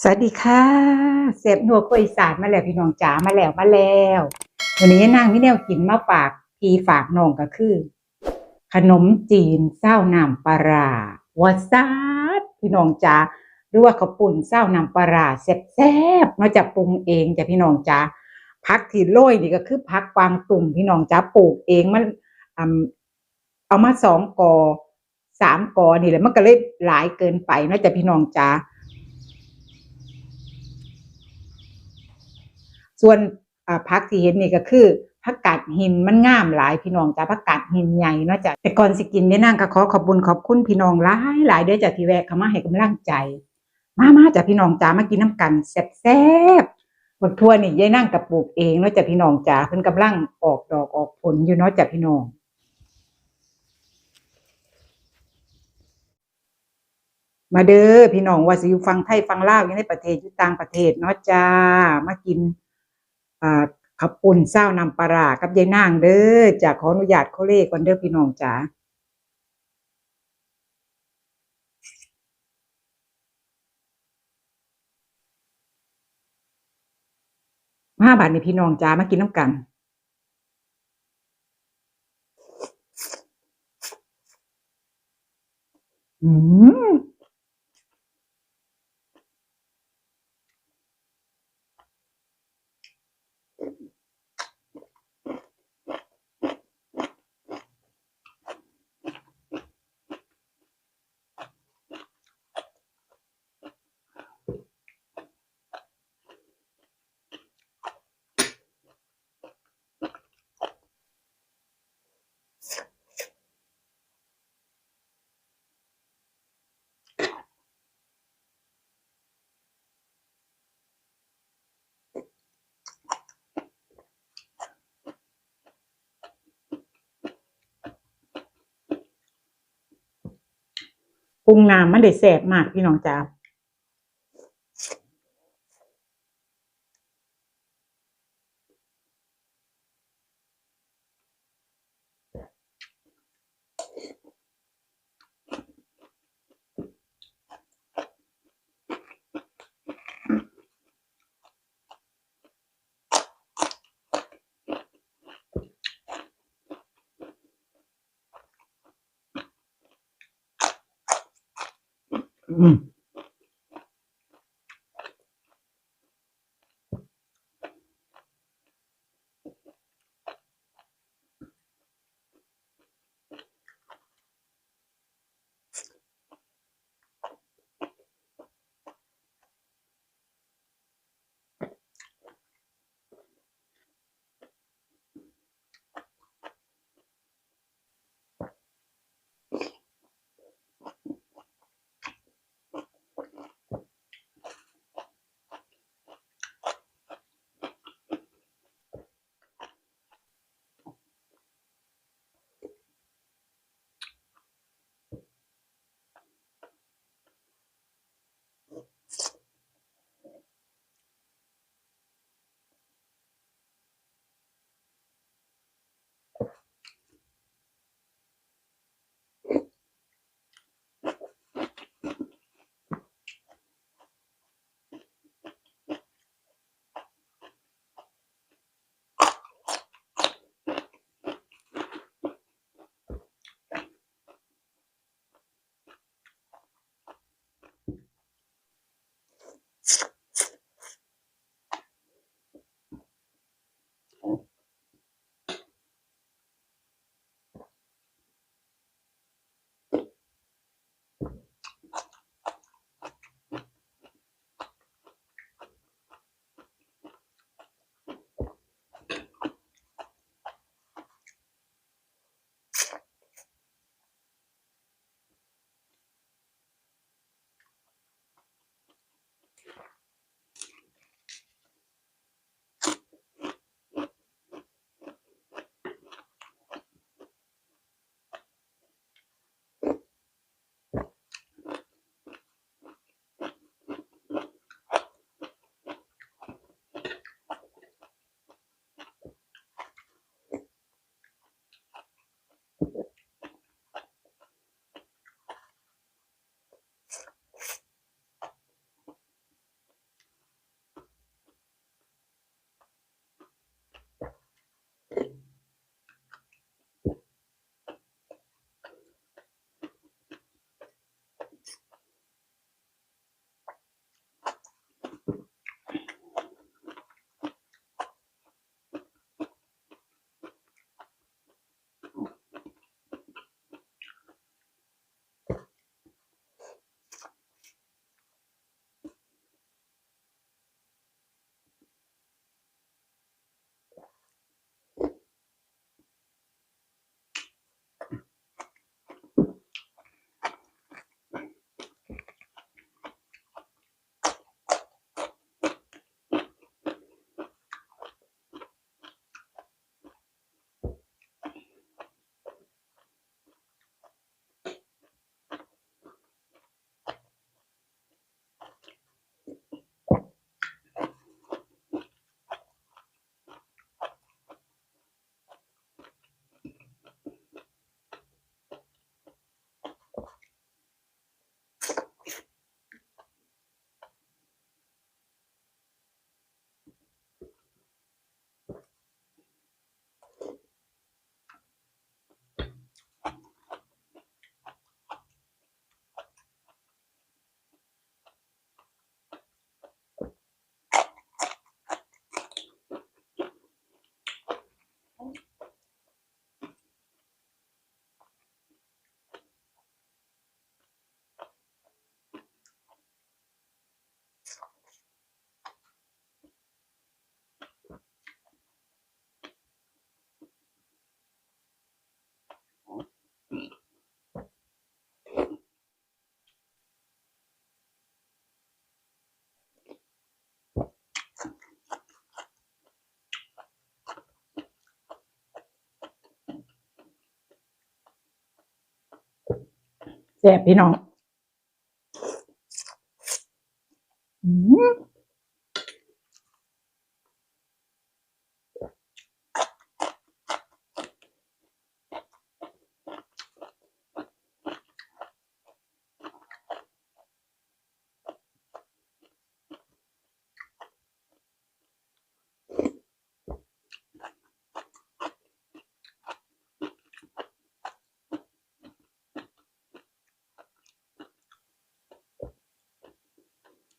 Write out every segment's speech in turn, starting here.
สวัสดีค่ะเสพนัวกล้วยสารมาแล้วพี่น้องจ๋ามาแล้วมาแล้ว วันนี้นางมิแนวกินมาฝากพี่ฝากน้องก็คือ ขนมจีนเศร้าน้ำปลาวาซาดพี่น้องจ๋าหรือว่าข้าวปุ่นเศร้าน้ำปลาแซ่บๆเนาะจะปรุงเองจ้ะพี่น้องจ๋าพักที่โรยนี่ก็คือพักกวางตุ่มพี่น้องจ๋าปลูกเองมันเอามาสองกอสามกอนี่แหละมันก็เลยหลายเกินไปเนาะจ้ะพี่น้องจ๋า ส่วนพักที่เห็นนี่ก็คือผักกาดหินมันงามหลายพี่น้องจ้าผักกาดหินใหญ่เนาะจ้ะแต่ก่อนสิกินเนี่ยนางก็ขอขอบคุญขอบคุณพี่น้องหลายหลายเด้อจ้ะที่แวะเข้ามาให้กำลังใจ มามาจ้ะพี่น้องจ้ามากินน้ำกันแซ่บๆบักทั่วนี่ยายนั่งกับปลูกเองเนาะจ้ะพี่น้องจ้าเพิ่นกำลังออกดอกออกผลอยู่เนาะจ้ะพี่น้องมาเด้อพี่น้องว่าสิอยู่ฟังไทยฟังลาวยู่ในประเทศอยู่ต่างประเทศเนาะจ้ามากิน ขับปุ่นเศร้านำปลาร้ากับยายนางเด้อจะขออนุญาตเขาเลขก่อนเด้อพี่น้องจ๋าห้าบาทในพี่น้องจ๋ามากินน้ำกัน อืม ปรุงน้ำมันได้แสบมากพี่น้องจ๋า อื แซ่บพี่น้อง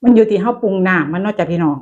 มันอยู่ที่เฮาปรุงน้ำมันเนาะจ้ะพี่น้อง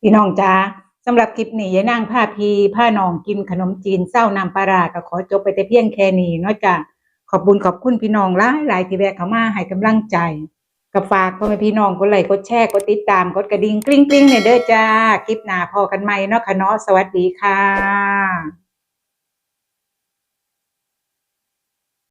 พี่น้องจ้าสำหรับคลิปนี้ยายนางผ้าพีผ้านองกินขนมจีนเศร้านำปลาราก็ขอจบไปแต่เพียงแค่นี้เนาะจ้าขอบบุญขอบคุณพี่น้องหลายหลายๆที่แวะเข้ามาให้กำลังใจกับฝากพ่อแม่พี่น้องกดไลค์กดแชร์กดติดตามกดกระดิ่งกริ๊งกริ๊งเนี่ยเด้อจ้า คลิปหน้าพอกันใหม่เนาะค่ะเนาะสวัสดีค่ะ